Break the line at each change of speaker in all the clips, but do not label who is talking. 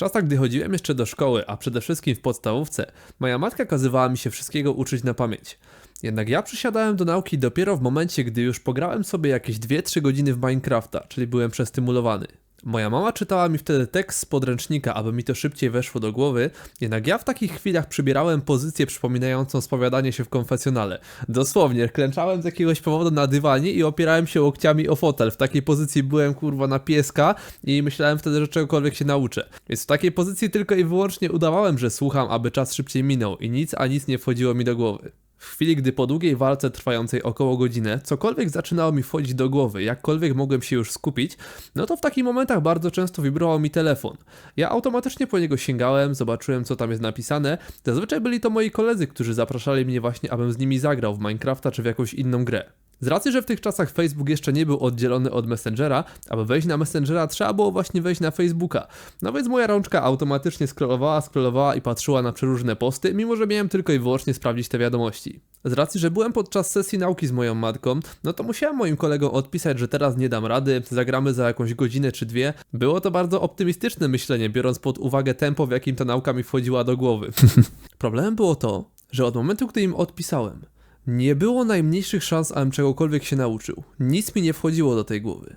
czasach, gdy chodziłem jeszcze do szkoły, a przede wszystkim w podstawówce, moja matka kazywała mi się wszystkiego uczyć na pamięć. Jednak ja przysiadałem do nauki dopiero w momencie, gdy już pograłem sobie jakieś 2-3 godziny w Minecrafta, czyli byłem przestymulowany. Moja mama czytała mi wtedy tekst z podręcznika, aby mi to szybciej weszło do głowy, jednak ja w takich chwilach przybierałem pozycję przypominającą spowiadanie się w konfesjonale. Dosłownie, klęczałem z jakiegoś powodu na dywanie i opierałem się łokciami o fotel. W takiej pozycji byłem kurwa na pieska i myślałem wtedy, że czegokolwiek się nauczę. Więc w takiej pozycji tylko i wyłącznie udawałem, że słucham, aby czas szybciej minął i nic a nic nie wchodziło mi do głowy. W chwili, gdy po długiej walce trwającej około godzinę, cokolwiek zaczynało mi wchodzić do głowy, jakkolwiek mogłem się już skupić, no to w takich momentach bardzo często wibrował mi telefon. Ja automatycznie po niego sięgałem, zobaczyłem co tam jest napisane. Zazwyczaj byli to moi koledzy, którzy zapraszali mnie właśnie, abym z nimi zagrał w Minecrafta czy w jakąś inną grę. Z racji, że w tych czasach Facebook jeszcze nie był oddzielony od Messengera, aby wejść na Messengera trzeba było właśnie wejść na Facebooka. No więc moja rączka automatycznie scrollowała, scrollowała i patrzyła na przeróżne posty, mimo że miałem tylko i wyłącznie sprawdzić te wiadomości. Z racji, że byłem podczas sesji nauki z moją matką, no to musiałem moim kolegom odpisać, że teraz nie dam rady, zagramy za jakąś godzinę czy dwie. Było to bardzo optymistyczne myślenie, biorąc pod uwagę tempo, w jakim ta nauka mi wchodziła do głowy. Problemem było to, że od momentu, gdy im odpisałem, nie było najmniejszych szans, abym czegokolwiek się nauczył. Nic mi nie wchodziło do tej głowy.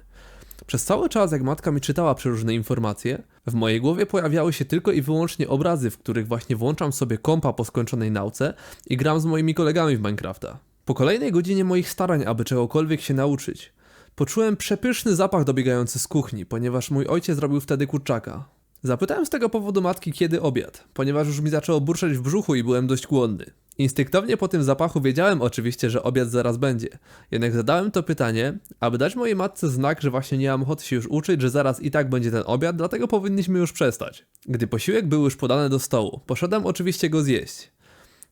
Przez cały czas, jak matka mi czytała przeróżne informacje, w mojej głowie pojawiały się tylko i wyłącznie obrazy, w których właśnie włączam sobie kompa po skończonej nauce i gram z moimi kolegami w Minecrafta. Po kolejnej godzinie moich starań, aby czegokolwiek się nauczyć, poczułem przepyszny zapach dobiegający z kuchni, ponieważ mój ojciec zrobił wtedy kurczaka. Zapytałem z tego powodu matki, kiedy obiad, ponieważ już mi zaczęło burczeć w brzuchu i byłem dość głodny. Instynktownie po tym zapachu wiedziałem oczywiście, że obiad zaraz będzie. Jednak zadałem to pytanie, aby dać mojej matce znak, że właśnie nie mam ochoty się już uczyć, że zaraz i tak będzie ten obiad, dlatego powinniśmy już przestać. Gdy posiłek był już podany do stołu, poszedłem oczywiście go zjeść.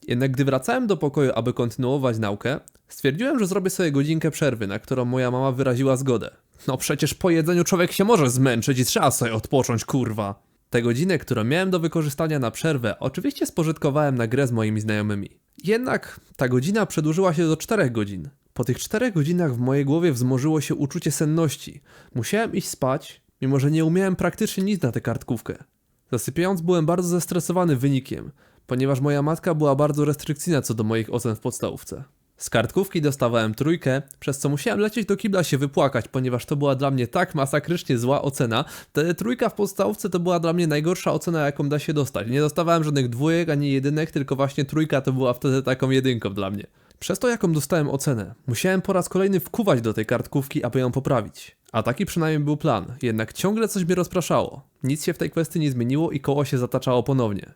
Jednak gdy wracałem do pokoju, aby kontynuować naukę, stwierdziłem, że zrobię sobie godzinkę przerwy, na którą moja mama wyraziła zgodę. No przecież po jedzeniu człowiek się może zmęczyć i trzeba sobie odpocząć, kurwa. Tę godzinę, którą miałem do wykorzystania na przerwę, oczywiście spożytkowałem na grę z moimi znajomymi. Jednak ta godzina przedłużyła się do 4 godzin. Po tych 4 godzinach w mojej głowie wzmożyło się uczucie senności. Musiałem iść spać, mimo że nie umiałem praktycznie nic na tę kartkówkę. Zasypiając byłem bardzo zestresowany wynikiem, ponieważ moja matka była bardzo restrykcyjna co do moich ocen w podstawówce. Z kartkówki dostawałem trójkę, przez co musiałem lecieć do kibla się wypłakać, ponieważ to była dla mnie tak masakrycznie zła ocena. Wtedy trójka w podstawówce to była dla mnie najgorsza ocena, jaką da się dostać. Nie dostawałem żadnych dwójek ani jedynek, tylko właśnie trójka to była wtedy taką jedynką dla mnie. Przez to, jaką dostałem ocenę, musiałem po raz kolejny wkuwać do tej kartkówki, aby ją poprawić. A taki przynajmniej był plan, jednak ciągle coś mnie rozpraszało. Nic się w tej kwestii nie zmieniło i koło się zataczało ponownie.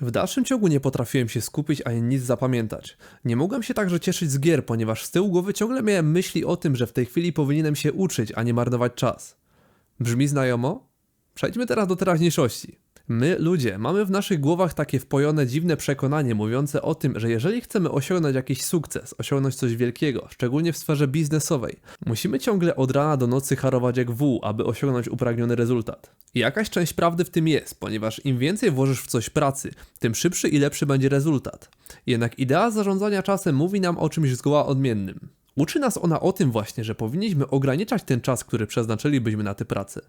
W dalszym ciągu nie potrafiłem się skupić ani nic zapamiętać. Nie mogłem się także cieszyć z gier, ponieważ z tyłu głowy ciągle miałem myśli o tym, że w tej chwili powinienem się uczyć, a nie marnować czas. Brzmi znajomo? Przejdźmy teraz do teraźniejszości. My, ludzie, mamy w naszych głowach takie wpojone dziwne przekonanie mówiące o tym, że jeżeli chcemy osiągnąć jakiś sukces, osiągnąć coś wielkiego, szczególnie w sferze biznesowej, musimy ciągle od rana do nocy harować jak wół, aby osiągnąć upragniony rezultat. I jakaś część prawdy w tym jest, ponieważ im więcej włożysz w coś pracy, tym szybszy i lepszy będzie rezultat. Jednak idea zarządzania czasem mówi nam o czymś zgoła odmiennym. Uczy nas ona o tym właśnie, że powinniśmy ograniczać ten czas, który przeznaczylibyśmy na tę pracę.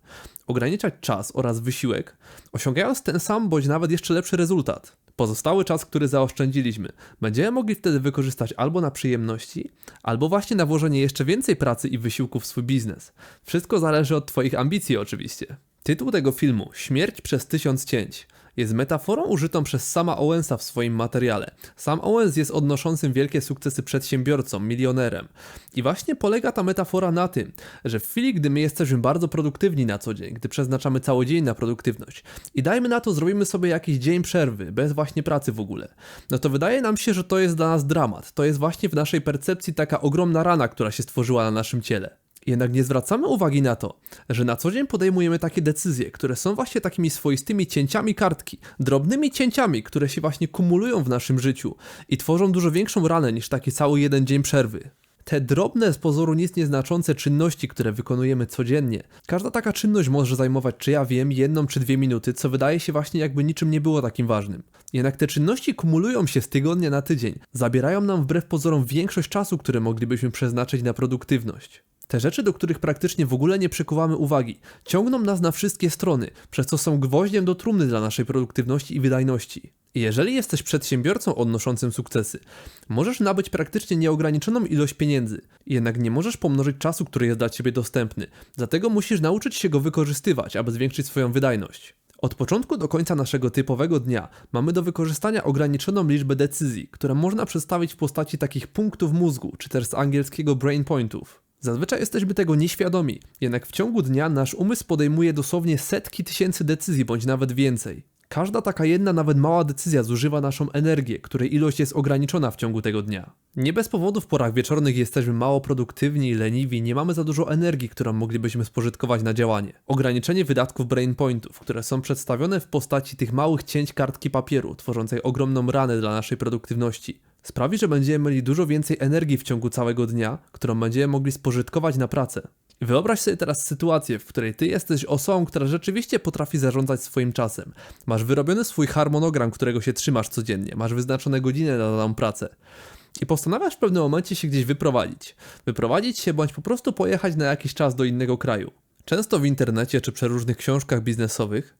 Ograniczać czas oraz wysiłek, osiągając ten sam bądź nawet jeszcze lepszy rezultat. Pozostały czas, który zaoszczędziliśmy, będziemy mogli wtedy wykorzystać albo na przyjemności, albo właśnie na włożenie jeszcze więcej pracy i wysiłku w swój biznes. Wszystko zależy od Twoich ambicji, oczywiście. Tytuł tego filmu Śmierć przez tysiąc cięć jest metaforą użytą przez sama Owensa w swoim materiale. Sam Owens jest odnoszącym wielkie sukcesy przedsiębiorcą, milionerem. I właśnie polega ta metafora na tym, że w chwili, gdy my jesteśmy bardzo produktywni na co dzień, gdy przeznaczamy cały dzień na produktywność i dajmy na to, zrobimy sobie jakiś dzień przerwy, bez właśnie pracy w ogóle, no to wydaje nam się, że to jest dla nas dramat. To jest właśnie w naszej percepcji taka ogromna rana, która się stworzyła na naszym ciele. Jednak nie zwracamy uwagi na to, że na co dzień podejmujemy takie decyzje, które są właśnie takimi swoistymi cięciami kartki, drobnymi cięciami, które się właśnie kumulują w naszym życiu i tworzą dużo większą ranę niż taki cały jeden dzień przerwy. Te drobne, z pozoru nic nieznaczące czynności, które wykonujemy codziennie, każda taka czynność może zajmować, czy ja wiem, jedną czy dwie minuty, co wydaje się właśnie jakby niczym nie było takim ważnym. Jednak te czynności kumulują się z tygodnia na tydzień, zabierają nam wbrew pozorom większość czasu, który moglibyśmy przeznaczyć na produktywność. Te rzeczy, do których praktycznie w ogóle nie przykuwamy uwagi, ciągną nas na wszystkie strony, przez co są gwoździem do trumny dla naszej produktywności i wydajności. Jeżeli jesteś przedsiębiorcą odnoszącym sukcesy, możesz nabyć praktycznie nieograniczoną ilość pieniędzy, jednak nie możesz pomnożyć czasu, który jest dla ciebie dostępny, dlatego musisz nauczyć się go wykorzystywać, aby zwiększyć swoją wydajność. Od początku do końca naszego typowego dnia mamy do wykorzystania ograniczoną liczbę decyzji, które można przedstawić w postaci takich punktów mózgu, czy też z angielskiego brain pointów. Zazwyczaj jesteśmy tego nieświadomi, jednak w ciągu dnia nasz umysł podejmuje dosłownie setki tysięcy decyzji bądź nawet więcej. Każda taka jedna, nawet mała decyzja zużywa naszą energię, której ilość jest ograniczona w ciągu tego dnia. Nie bez powodu w porach wieczornych jesteśmy mało produktywni, leniwi, nie mamy za dużo energii, którą moglibyśmy spożytkować na działanie. Ograniczenie wydatków brainpointów, które są przedstawione w postaci tych małych cięć kartki papieru, tworzącej ogromną ranę dla naszej produktywności, sprawi, że będziemy mieli dużo więcej energii w ciągu całego dnia, którą będziemy mogli spożytkować na pracę. Wyobraź sobie teraz sytuację, w której ty jesteś osobą, która rzeczywiście potrafi zarządzać swoim czasem. Masz wyrobiony swój harmonogram, którego się trzymasz codziennie, masz wyznaczone godziny na daną pracę. I postanawiasz w pewnym momencie się gdzieś wyprowadzić. Wyprowadzić się bądź po prostu pojechać na jakiś czas do innego kraju. Często w internecie czy przeróżnych książkach biznesowych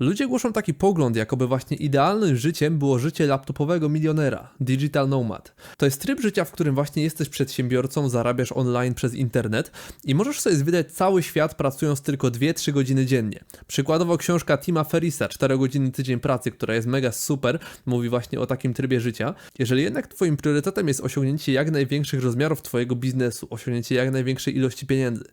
Ludzie głoszą taki pogląd, jakoby właśnie idealnym życiem było życie laptopowego milionera, digital nomad. To jest tryb życia, w którym właśnie jesteś przedsiębiorcą, zarabiasz online przez internet i możesz sobie zwiedzać cały świat pracując tylko 2-3 godziny dziennie. Przykładowo książka Tima Ferrisa, 4 godziny tydzień pracy, która jest mega super, mówi właśnie o takim trybie życia. Jeżeli jednak twoim priorytetem jest osiągnięcie jak największych rozmiarów twojego biznesu, osiągnięcie jak największej ilości pieniędzy,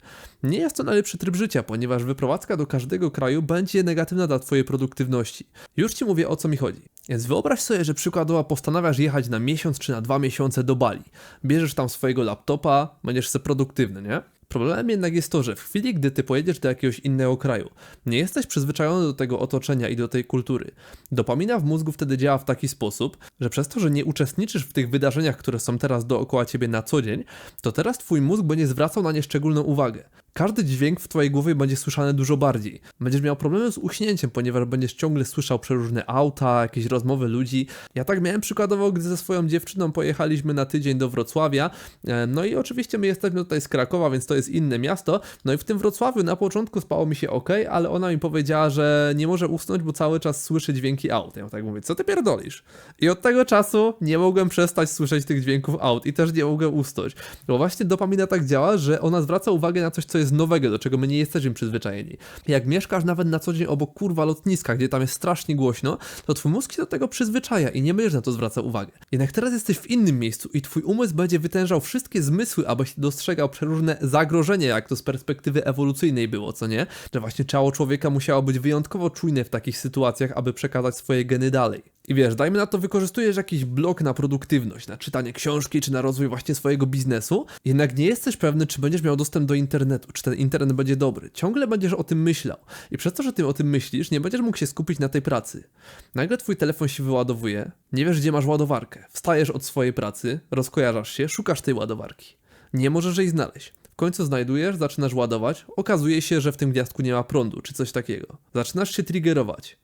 nie jest to najlepszy tryb życia, ponieważ wyprowadzka do każdego kraju będzie negatywna dla twojej produktywności. Już ci mówię o co mi chodzi. Więc wyobraź sobie, że przykładowo postanawiasz jechać na miesiąc czy na dwa miesiące do Bali. Bierzesz tam swojego laptopa, będziesz sobie produktywny, nie? Problemem jednak jest to, że w chwili, gdy ty pojedziesz do jakiegoś innego kraju, nie jesteś przyzwyczajony do tego otoczenia i do tej kultury. Dopamina w mózgu wtedy działa w taki sposób, że przez to, że nie uczestniczysz w tych wydarzeniach, które są teraz dookoła ciebie na co dzień, to teraz twój mózg będzie zwracał na nie szczególną uwagę. Każdy dźwięk w twojej głowie będzie słyszany dużo bardziej. Będziesz miał problemy z uśnięciem, ponieważ będziesz ciągle słyszał przeróżne auta, jakieś rozmowy ludzi. Ja tak miałem przykładowo, gdy ze swoją dziewczyną pojechaliśmy na tydzień do Wrocławia. E, no i oczywiście my jesteśmy tutaj z Krakowa, więc to jest inne miasto. No i w tym Wrocławiu na początku spało mi się ok, ale ona mi powiedziała, że nie może usnąć, bo cały czas słyszy dźwięki aut. Ja tak mówię, co ty pierdolisz? I od tego czasu nie mogłem przestać słyszeć tych dźwięków aut i też nie mogłem usnąć. Bo właśnie dopamina tak działa, że ona zwraca uwagę na coś, co jest nowego, do czego my nie jesteśmy przyzwyczajeni. Jak mieszkasz nawet na co dzień obok kurwa lotniska, gdzie tam jest strasznie głośno, to twój mózg się do tego przyzwyczaja i nie będziesz na to zwracał uwagę. Jednak teraz jesteś w innym miejscu i twój umysł będzie wytężał wszystkie zmysły, abyś dostrzegał przeróżne zagrożenia, jak to z perspektywy ewolucyjnej było, co nie? Że właśnie ciało człowieka musiało być wyjątkowo czujne w takich sytuacjach, aby przekazać swoje geny dalej. I wiesz, dajmy na to, wykorzystujesz jakiś blok na produktywność, na czytanie książki, czy na rozwój właśnie swojego biznesu, jednak nie jesteś pewny, czy będziesz miał dostęp do internetu, czy ten internet będzie dobry. Ciągle będziesz o tym myślał. I przez to, że ty o tym myślisz, nie będziesz mógł się skupić na tej pracy. Nagle twój telefon się wyładowuje, nie wiesz, gdzie masz ładowarkę. Wstajesz od swojej pracy, rozkojarzasz się, szukasz tej ładowarki. Nie możesz jej znaleźć. W końcu znajdujesz, zaczynasz ładować, okazuje się, że w tym gwiazdku nie ma prądu, czy coś takiego. Zaczynasz się triggerować.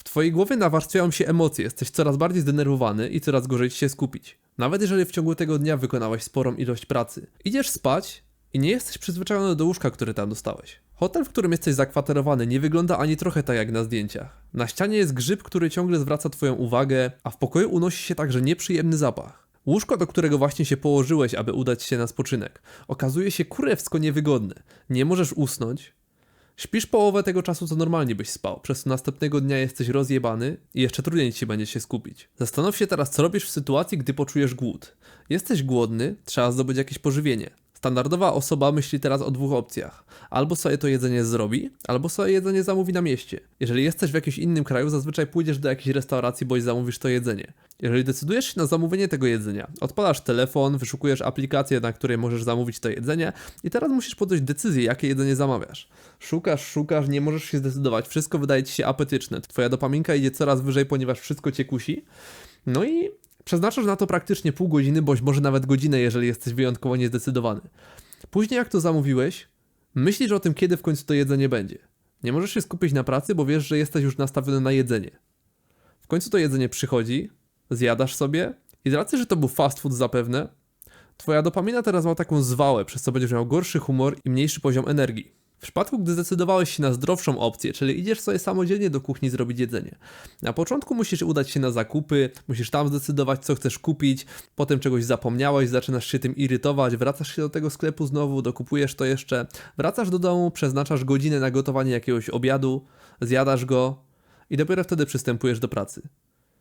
W twojej głowie nawarstwiają się emocje, jesteś coraz bardziej zdenerwowany i coraz gorzej ci się skupić. Nawet jeżeli w ciągu tego dnia wykonałeś sporą ilość pracy. Idziesz spać i nie jesteś przyzwyczajony do łóżka, które tam dostałeś. Hotel, w którym jesteś zakwaterowany, nie wygląda ani trochę tak jak na zdjęciach. Na ścianie jest grzyb, który ciągle zwraca twoją uwagę, a w pokoju unosi się także nieprzyjemny zapach. Łóżko, do którego właśnie się położyłeś, aby udać się na spoczynek, okazuje się kurewsko niewygodne. Nie możesz usnąć, Śpisz połowę tego czasu, co normalnie byś spał. Przez to następnego dnia jesteś rozjebany i jeszcze trudniej ci będzie się skupić. Zastanów się teraz, co robisz w sytuacji, gdy poczujesz głód. Jesteś głodny, trzeba zdobyć jakieś pożywienie. Standardowa osoba myśli teraz o dwóch opcjach. Albo sobie to jedzenie zrobi, albo sobie jedzenie zamówi na mieście. Jeżeli jesteś w jakimś innym kraju, zazwyczaj pójdziesz do jakiejś restauracji, bądź zamówisz to jedzenie. Jeżeli decydujesz się na zamówienie tego jedzenia, odpalasz telefon, wyszukujesz aplikację, na której możesz zamówić to jedzenie i teraz musisz podjąć decyzję, jakie jedzenie zamawiasz. Szukasz, szukasz, nie możesz się zdecydować, wszystko wydaje ci się apetyczne. Twoja dopaminka idzie coraz wyżej, ponieważ wszystko cię kusi. No i Przeznaczasz na to praktycznie pół godziny, bądź może nawet godzinę, jeżeli jesteś wyjątkowo niezdecydowany. Później, jak to zamówiłeś, myślisz o tym, kiedy w końcu to jedzenie będzie. Nie możesz się skupić na pracy, bo wiesz, że jesteś już nastawiony na jedzenie. W końcu to jedzenie przychodzi, zjadasz sobie i z racji, że to był fast food zapewne, Twoja dopamina teraz ma taką zwałę, przez co będziesz miał gorszy humor i mniejszy poziom energii. W przypadku, gdy zdecydowałeś się na zdrowszą opcję, czyli idziesz sobie samodzielnie do kuchni zrobić jedzenie. Na początku musisz udać się na zakupy, musisz tam zdecydować, co chcesz kupić, potem czegoś zapomniałeś, zaczynasz się tym irytować, wracasz się do tego sklepu znowu, dokupujesz to jeszcze, wracasz do domu, przeznaczasz godzinę na gotowanie jakiegoś obiadu, zjadasz go i dopiero wtedy przystępujesz do pracy.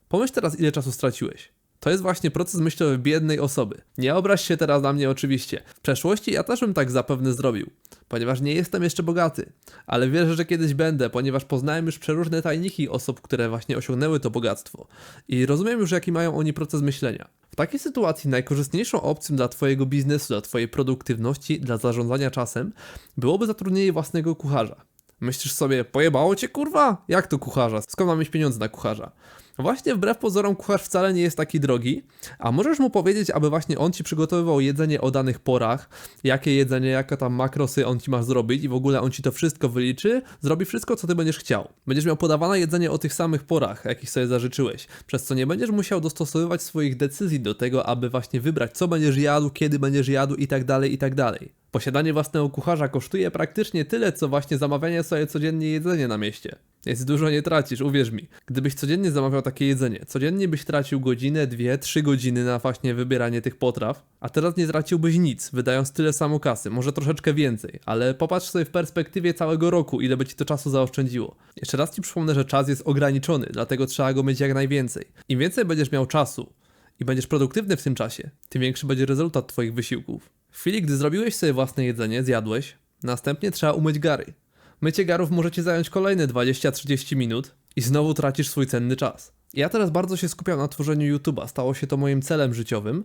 Pomyśl teraz, ile czasu straciłeś. To jest właśnie proces myślowy biednej osoby. Nie obraź się teraz na mnie oczywiście. W przeszłości ja też bym tak zapewne zrobił, ponieważ nie jestem jeszcze bogaty. Ale wierzę, że kiedyś będę, ponieważ poznałem już przeróżne tajniki osób, które właśnie osiągnęły to bogactwo. I rozumiem już, jaki mają oni proces myślenia. W takiej sytuacji najkorzystniejszą opcją dla Twojego biznesu, dla Twojej produktywności, dla zarządzania czasem byłoby zatrudnienie własnego kucharza. Myślisz sobie, pojebało cię kurwa? Jak to kucharza? Skąd mam mieć pieniądze na kucharza? Właśnie wbrew pozorom kucharz wcale nie jest taki drogi, a możesz mu powiedzieć, aby właśnie on ci przygotowywał jedzenie o danych porach, jakie jedzenie, jakie tam makrosy on ci ma zrobić? I w ogóle on ci to wszystko wyliczy, zrobi wszystko, co ty będziesz chciał. Będziesz miał podawane jedzenie o tych samych porach, jakich sobie zażyczyłeś, przez co nie będziesz musiał dostosowywać swoich decyzji do tego, aby właśnie wybrać, co będziesz jadł, kiedy będziesz jadł i tak dalej, i tak dalej. Posiadanie własnego kucharza kosztuje praktycznie tyle, co właśnie zamawianie sobie codziennie jedzenie na mieście. Więc dużo nie tracisz, uwierz mi. Gdybyś codziennie zamawiał takie jedzenie, codziennie byś tracił godzinę, dwie, trzy godziny na właśnie wybieranie tych potraw, a teraz nie traciłbyś nic, wydając tyle samo kasy, może troszeczkę więcej, ale popatrz sobie w perspektywie całego roku, ile by ci to czasu zaoszczędziło. Jeszcze raz ci przypomnę, że czas jest ograniczony, dlatego trzeba go mieć jak najwięcej. Im więcej będziesz miał czasu i będziesz produktywny w tym czasie, tym większy będzie rezultat twoich wysiłków. W chwili, gdy zrobiłeś sobie własne jedzenie, zjadłeś, następnie trzeba umyć gary. Mycie garów może ci zająć kolejne 20-30 minut i znowu tracisz swój cenny czas. Ja teraz bardzo się skupiam na tworzeniu YouTube'a, stało się to moim celem życiowym.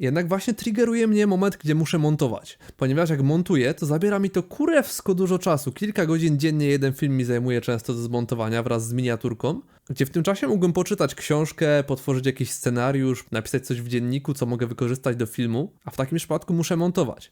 Jednak właśnie triggeruje mnie moment, gdzie muszę montować. Ponieważ jak montuję, to zabiera mi to kurewsko dużo czasu. Kilka godzin dziennie jeden film mi zajmuje często do zmontowania wraz z miniaturką. Gdzie w tym czasie mógłbym poczytać książkę, potworzyć jakiś scenariusz, napisać coś w dzienniku, co mogę wykorzystać do filmu, a w takim przypadku muszę montować.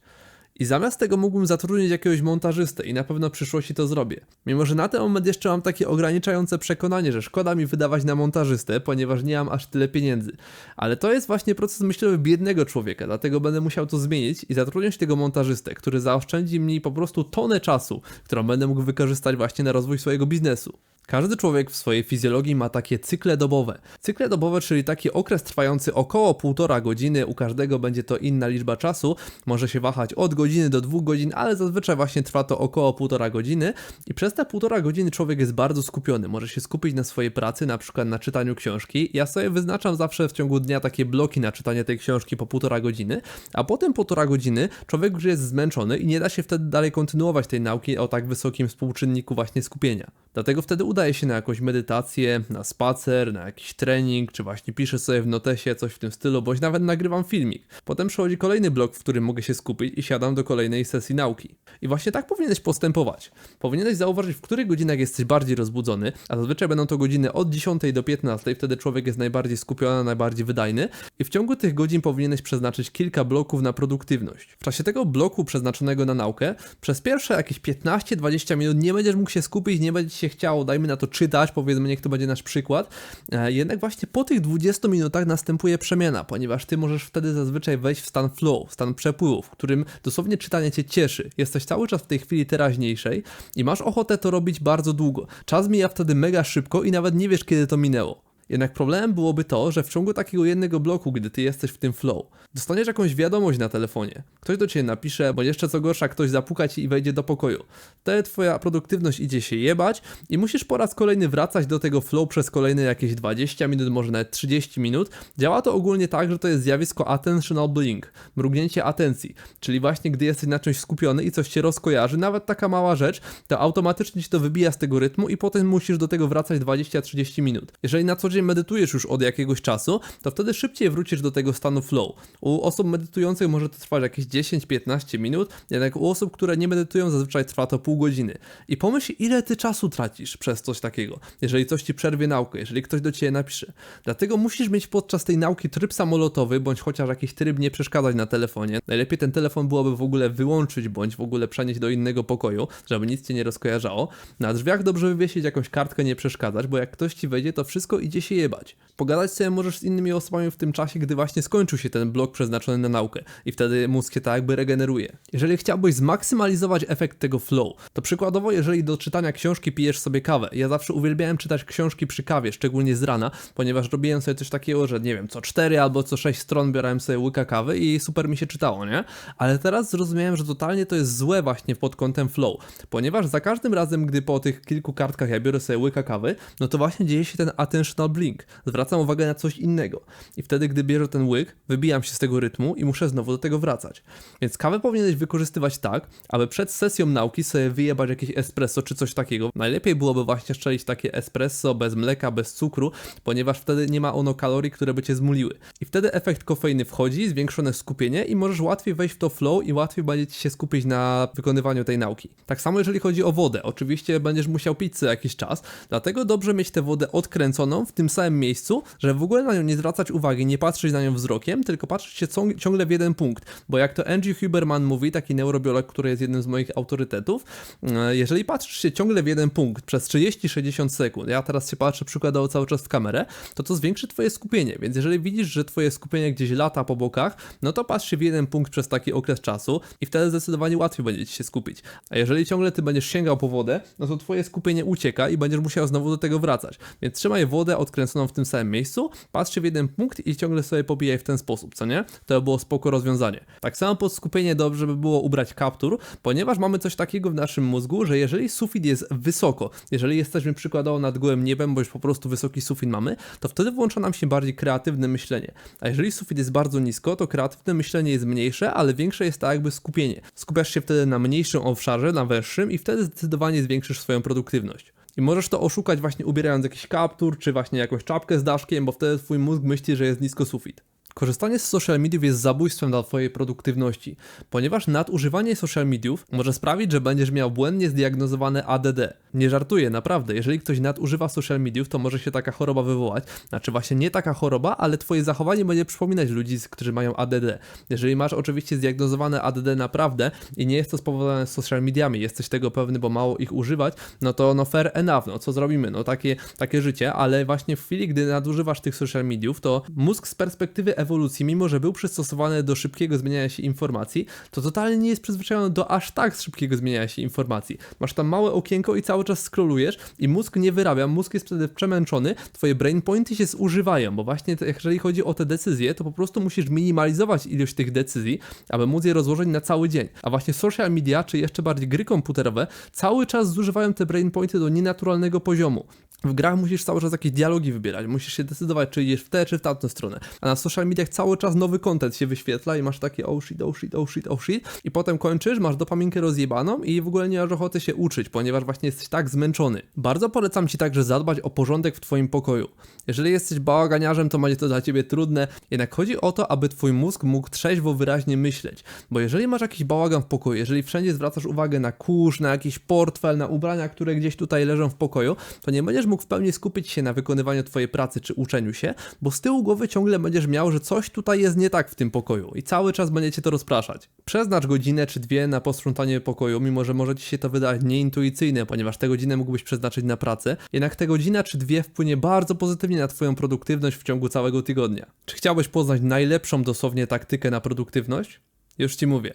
I zamiast tego mógłbym zatrudnić jakiegoś montażystę i na pewno w przyszłości to zrobię. Mimo, że na ten moment jeszcze mam takie ograniczające przekonanie, że szkoda mi wydawać na montażystę, ponieważ nie mam aż tyle pieniędzy. Ale to jest właśnie proces myślowy biednego człowieka, dlatego będę musiał to zmienić i zatrudnić tego montażystę, który zaoszczędzi mi po prostu tonę czasu, którą będę mógł wykorzystać właśnie na rozwój swojego biznesu. Każdy człowiek w swojej fizjologii ma takie cykle dobowe. Cykle dobowe, czyli taki okres trwający około półtora godziny, u każdego będzie to inna liczba czasu, może się wahać od godziny do dwóch godzin, ale zazwyczaj właśnie trwa to około półtora godziny i przez te półtora godziny człowiek jest bardzo skupiony, może się skupić na swojej pracy, na przykład na czytaniu książki. Ja sobie wyznaczam zawsze w ciągu dnia takie bloki na czytanie tej książki po półtora godziny, a potem półtora godziny człowiek już jest zmęczony i nie da się wtedy dalej kontynuować tej nauki o tak wysokim współczynniku właśnie skupienia. Dlatego wtedy udaje się na jakąś medytację, na spacer, na jakiś trening, czy właśnie piszę sobie w notesie coś w tym stylu, bądź nawet nagrywam filmik. Potem przychodzi kolejny blok, w którym mogę się skupić i siadam do kolejnej sesji nauki. I właśnie tak powinieneś postępować. Powinieneś zauważyć, w których godzinach jesteś bardziej rozbudzony, a zazwyczaj będą to godziny od 10 do 15, wtedy człowiek jest najbardziej skupiony, najbardziej wydajny i w ciągu tych godzin powinieneś przeznaczyć kilka bloków na produktywność. W czasie tego bloku przeznaczonego na naukę, przez pierwsze jakieś 15-20 minut nie będziesz mógł się skupić, nie będzie się chciało, dajmy na to czytać, powiedzmy, niech to będzie nasz przykład. E, jednak właśnie po tych 20 minutach następuje przemiana, ponieważ ty możesz wtedy zazwyczaj wejść w stan flow, stan przepływu, w którym dosłownie czytanie cię cieszy. Jesteś cały czas w tej chwili teraźniejszej i masz ochotę to robić bardzo długo. Czas mija wtedy mega szybko i nawet nie wiesz, kiedy to minęło. Jednak problemem byłoby to, że w ciągu takiego jednego bloku, gdy ty jesteś w tym flow, dostaniesz jakąś wiadomość na telefonie. Ktoś do ciebie napisze, bo jeszcze co gorsza, ktoś zapuka ci i wejdzie do pokoju. Wtedy twoja produktywność idzie się jebać i musisz po raz kolejny wracać do tego flow przez kolejne jakieś 20 minut, może nawet 30 minut. Działa to ogólnie tak, że to jest zjawisko attentional blink, mrugnięcie atencji, czyli właśnie gdy jesteś na czymś skupiony i coś cię rozkojarzy, nawet taka mała rzecz, to automatycznie ci to wybija z tego rytmu i potem musisz do tego wracać 20-30 minut. Jeżeli na co dzień medytujesz już od jakiegoś czasu, to wtedy szybciej wrócisz do tego stanu flow. U osób medytujących może to trwać jakieś 10-15 minut, jednak u osób, które nie medytują zazwyczaj trwa to pół godziny. I pomyśl, ile ty czasu tracisz przez coś takiego, jeżeli coś ci przerwie naukę, jeżeli ktoś do ciebie napisze. Dlatego musisz mieć podczas tej nauki tryb samolotowy, bądź chociaż jakiś tryb nie przeszkadzać na telefonie. Najlepiej ten telefon byłoby w ogóle wyłączyć, bądź w ogóle przenieść do innego pokoju, żeby nic cię nie rozkojarzało. Na drzwiach dobrze wywiesić jakąś kartkę nie przeszkadzać, bo jak ktoś ci wejdzie, to wszystko idzie się się jebać. Pogadać sobie możesz z innymi osobami w tym czasie, gdy właśnie skończył się ten blok przeznaczony na naukę i wtedy mózg się tak jakby regeneruje. Jeżeli chciałbyś zmaksymalizować efekt tego flow, to przykładowo jeżeli do czytania książki pijesz sobie kawę. Ja zawsze uwielbiałem czytać książki przy kawie, szczególnie z rana, ponieważ robiłem sobie coś takiego, że nie wiem, co 4 albo co 6 stron bierałem sobie łyka kawy i super mi się czytało, nie? Ale teraz zrozumiałem, że totalnie to jest złe właśnie pod kątem flow, ponieważ za każdym razem, gdy po tych kilku kartkach ja biorę sobie łyka kawy, no to właśnie dzieje się ten attentional blink. Zwracam uwagę na coś innego. I wtedy, gdy bierze ten łyk, wybijam się z tego rytmu i muszę znowu do tego wracać. Więc kawę powinieneś wykorzystywać tak, aby przed sesją nauki sobie wyjebać jakieś espresso czy coś takiego. Najlepiej byłoby właśnie szczelić takie espresso bez mleka, bez cukru, ponieważ wtedy nie ma ono kalorii, które by cię zmuliły. I wtedy efekt kofeiny wchodzi, zwiększone skupienie i możesz łatwiej wejść w to flow i łatwiej będzie ci się skupić na wykonywaniu tej nauki. Tak samo jeżeli chodzi o wodę. Oczywiście będziesz musiał pić co jakiś czas, dlatego dobrze mieć tę wodę odkręconą w tym samym miejscu, że w ogóle na nią nie zwracać uwagi, nie patrzeć na nią wzrokiem, tylko patrzeć się ciągle w jeden punkt. Bo jak to Andrew Huberman mówi, taki neurobiolog, który jest jednym z moich autorytetów, e, jeżeli patrzysz się ciągle w jeden punkt przez 30-60 sekund, ja teraz się patrzę przykładowo cały czas w kamerę, to to zwiększy twoje skupienie. Więc jeżeli widzisz, że twoje skupienie gdzieś lata po bokach, no to patrz się w jeden punkt przez taki okres czasu i wtedy zdecydowanie łatwiej będzie ci się skupić. A jeżeli ciągle ty będziesz sięgał po wodę, no to twoje skupienie ucieka i będziesz musiał znowu do tego wracać. Więc trzymaj wodę odkręconą w tym samym miejscu, patrz się w jeden punkt i ciągle sobie pobijaj w ten sposób, co nie? To by było spoko rozwiązanie. Tak samo pod skupienie dobrze by było ubrać kaptur, ponieważ mamy coś takiego w naszym mózgu, że jeżeli sufit jest wysoko, jeżeli jesteśmy przykładowo nad gołym niebem, bo już po prostu wysoki sufit mamy, to wtedy włącza nam się bardziej kreatywne myślenie. A jeżeli sufit jest bardzo nisko, to kreatywne myślenie jest mniejsze, ale większe jest tak jakby skupienie. Skupiasz się wtedy na mniejszym obszarze, na wyższym i wtedy zdecydowanie zwiększysz swoją produktywność. I możesz to oszukać właśnie ubierając jakiś kaptur, czy właśnie jakąś czapkę z daszkiem, bo wtedy twój mózg myśli, że jest nisko sufit. Korzystanie z social mediów jest zabójstwem dla Twojej produktywności, ponieważ nadużywanie social mediów może sprawić, że będziesz miał błędnie zdiagnozowane ADD. Nie żartuję, naprawdę. Jeżeli ktoś nadużywa social mediów, to może się taka choroba wywołać. Znaczy właśnie nie taka choroba, ale Twoje zachowanie będzie przypominać ludzi, którzy mają ADD. Jeżeli masz oczywiście zdiagnozowane ADD naprawdę i nie jest to spowodowane social mediami, jesteś tego pewny, bo mało ich używać, no to no fair enough, no co zrobimy? No takie, takie życie, ale właśnie w chwili, gdy nadużywasz tych social mediów, to mózg z perspektywy ewolucji, mimo że był przystosowany do szybkiego zmieniania się informacji, to totalnie nie jest przyzwyczajony do aż tak szybkiego zmieniania się informacji. Masz tam małe okienko i cały czas scrollujesz i mózg nie wyrabia, mózg jest wtedy przemęczony, twoje brain pointy się zużywają, bo właśnie jeżeli chodzi o te decyzje, to po prostu musisz minimalizować ilość tych decyzji, aby móc je rozłożyć na cały dzień. A właśnie social media, czy jeszcze bardziej gry komputerowe, cały czas zużywają te brain pointy do nienaturalnego poziomu. W grach musisz cały czas jakieś dialogi wybierać, musisz się decydować, czy idziesz w tę, czy w tamtą stronę. A na social mediach cały czas nowy content się wyświetla i masz takie oh shit, oh shit, oh shit, oh shit i potem kończysz, masz dopaminkę rozjebaną i w ogóle nie masz ochoty się uczyć, ponieważ właśnie jesteś tak zmęczony. Bardzo polecam Ci także zadbać o porządek w Twoim pokoju. Jeżeli jesteś bałaganiarzem, to będzie to dla Ciebie trudne, jednak chodzi o to, aby Twój mózg mógł trzeźwo wyraźnie myśleć, bo jeżeli masz jakiś bałagan w pokoju, jeżeli wszędzie zwracasz uwagę na kurz, na jakiś portfel, na ubrania, które gdzieś tutaj leżą w pokoju, to nie będziesz mógł w pełni skupić się na wykonywaniu Twojej pracy czy uczeniu się, bo z tyłu głowy ciągle będziesz miał, że coś tutaj jest nie tak w tym pokoju i cały czas będziecie to rozpraszać. Przeznacz godzinę czy dwie na posprzątanie pokoju, mimo że może Ci się to wydać nieintuicyjne, ponieważ tę godzinę mógłbyś przeznaczyć na pracę, jednak ta godzina czy dwie wpłynie bardzo pozytywnie na Twoją produktywność w ciągu całego tygodnia. Czy chciałbyś poznać najlepszą dosłownie taktykę na produktywność? Już Ci mówię.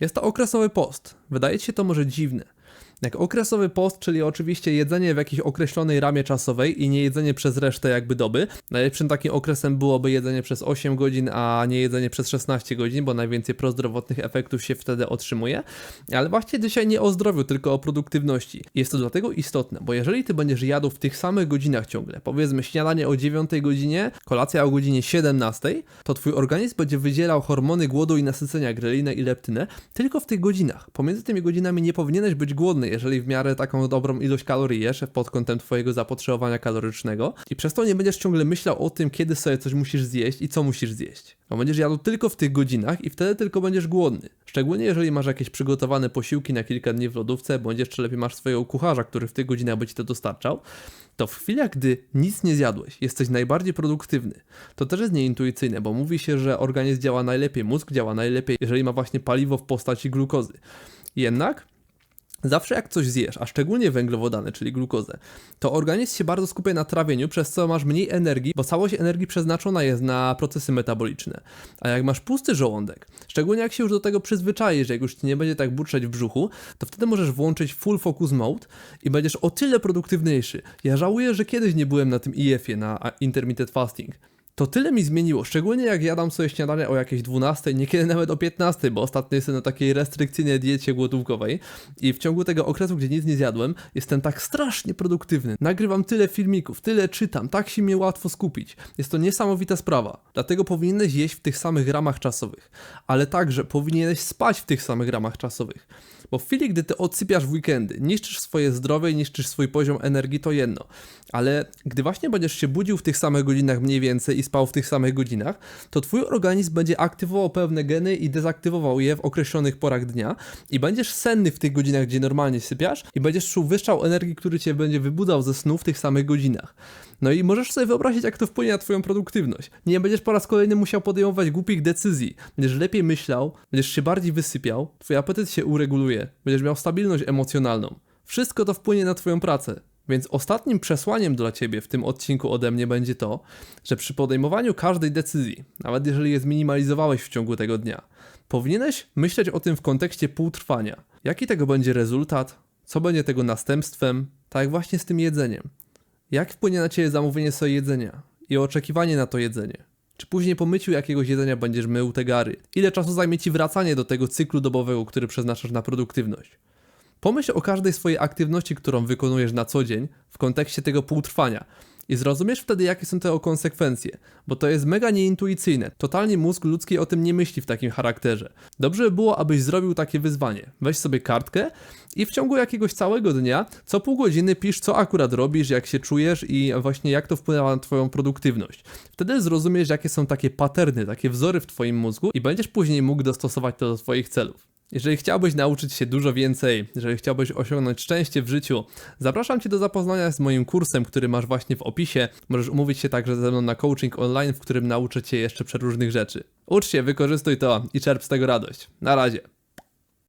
Jest to okresowy post. Wydaje Ci się to może dziwne. Jak okresowy post, czyli oczywiście jedzenie w jakiejś określonej ramie czasowej i nie jedzenie przez resztę jakby doby. Najlepszym takim okresem byłoby jedzenie przez 8 godzin, a nie jedzenie przez 16 godzin, bo najwięcej prozdrowotnych efektów się wtedy otrzymuje. Ale właśnie dzisiaj nie o zdrowiu, tylko o produktywności. Jest to dlatego istotne, bo jeżeli ty będziesz jadł w tych samych godzinach ciągle, powiedzmy śniadanie o 9 godzinie, kolacja o godzinie 17, to twój organizm będzie wydzielał hormony głodu i nasycenia, grelinę i leptynę tylko w tych godzinach. Pomiędzy tymi godzinami nie powinieneś być głodny, jeżeli w miarę taką dobrą ilość kalorii jesz pod kątem twojego zapotrzebowania kalorycznego i przez to nie będziesz ciągle myślał o tym, kiedy sobie coś musisz zjeść i co musisz zjeść. Bo będziesz jadł tylko w tych godzinach i wtedy tylko będziesz głodny. Szczególnie jeżeli masz jakieś przygotowane posiłki na kilka dni w lodówce, bądź jeszcze lepiej masz swojego kucharza, który w tych godzinach będzie to dostarczał, to w chwilach, gdy nic nie zjadłeś, jesteś najbardziej produktywny. To też jest nieintuicyjne, bo mówi się, że organizm działa najlepiej, mózg działa najlepiej, jeżeli ma właśnie paliwo w postaci glukozy. Jednak Zawsze jak coś zjesz, a szczególnie węglowodany, czyli glukozę, to organizm się bardzo skupia na trawieniu, przez co masz mniej energii, bo całość energii przeznaczona jest na procesy metaboliczne. A jak masz pusty żołądek, szczególnie jak się już do tego przyzwyczaisz, jak już ci nie będzie tak burczeć w brzuchu, to wtedy możesz włączyć full focus mode i będziesz o tyle produktywniejszy. Ja żałuję, że kiedyś nie byłem na tym IF-ie, na intermittent fasting. To tyle mi zmieniło, szczególnie jak jadam sobie śniadanie o jakieś 12, niekiedy nawet o 15, bo ostatnio jestem na takiej restrykcyjnej diecie głodówkowej i w ciągu tego okresu, gdzie nic nie zjadłem, jestem tak strasznie produktywny. Nagrywam tyle filmików, tyle czytam, tak się mnie łatwo skupić. Jest to niesamowita sprawa. Dlatego powinieneś jeść w tych samych ramach czasowych, ale także powinieneś spać w tych samych ramach czasowych. Bo w chwili, gdy ty odsypiasz w weekendy, niszczysz swoje zdrowie, niszczysz swój poziom energii, to jedno. Ale gdy właśnie będziesz się budził w tych samych godzinach mniej więcej i spał w tych samych godzinach, to twój organizm będzie aktywował pewne geny i dezaktywował je w określonych porach dnia i będziesz senny w tych godzinach, gdzie normalnie sypiasz i będziesz czuł wyższał energii, który cię będzie wybudzał ze snu w tych samych godzinach. No i możesz sobie wyobrazić, jak to wpłynie na twoją produktywność. Nie będziesz po raz kolejny musiał podejmować głupich decyzji. Będziesz lepiej myślał, będziesz się bardziej wysypiał, twój apetyt się ureguluje, będziesz miał stabilność emocjonalną. Wszystko to wpłynie na twoją pracę. Więc ostatnim przesłaniem dla ciebie w tym odcinku ode mnie będzie to, że przy podejmowaniu każdej decyzji, nawet jeżeli je zminimalizowałeś w ciągu tego dnia, powinieneś myśleć o tym w kontekście półtrwania. Jaki tego będzie rezultat? Co będzie tego następstwem? Tak właśnie z tym jedzeniem. Jak wpłynie na ciebie zamówienie sobie jedzenia i oczekiwanie na to jedzenie? Czy później po myciu jakiegoś jedzenia będziesz mył te gary? Ile czasu zajmie ci wracanie do tego cyklu dobowego, który przeznaczasz na produktywność? Pomyśl o każdej swojej aktywności, którą wykonujesz na co dzień w kontekście tego półtrwania i zrozumiesz wtedy, jakie są tego konsekwencje, bo to jest mega nieintuicyjne. Totalnie mózg ludzki o tym nie myśli w takim charakterze. Dobrze by było, abyś zrobił takie wyzwanie. Weź sobie kartkę i w ciągu jakiegoś całego dnia, co pół godziny pisz, co akurat robisz, jak się czujesz i właśnie jak to wpływa na twoją produktywność. Wtedy zrozumiesz, jakie są takie paterny, takie wzory w twoim mózgu i będziesz później mógł dostosować to do swoich celów. Jeżeli chciałbyś nauczyć się dużo więcej, jeżeli chciałbyś osiągnąć szczęście w życiu, zapraszam Cię do zapoznania z moim kursem, który masz właśnie w opisie. Możesz umówić się także ze mną na coaching online, w którym nauczę Cię jeszcze przeróżnych rzeczy. Ucz się, wykorzystuj to i czerp z tego radość. Na razie.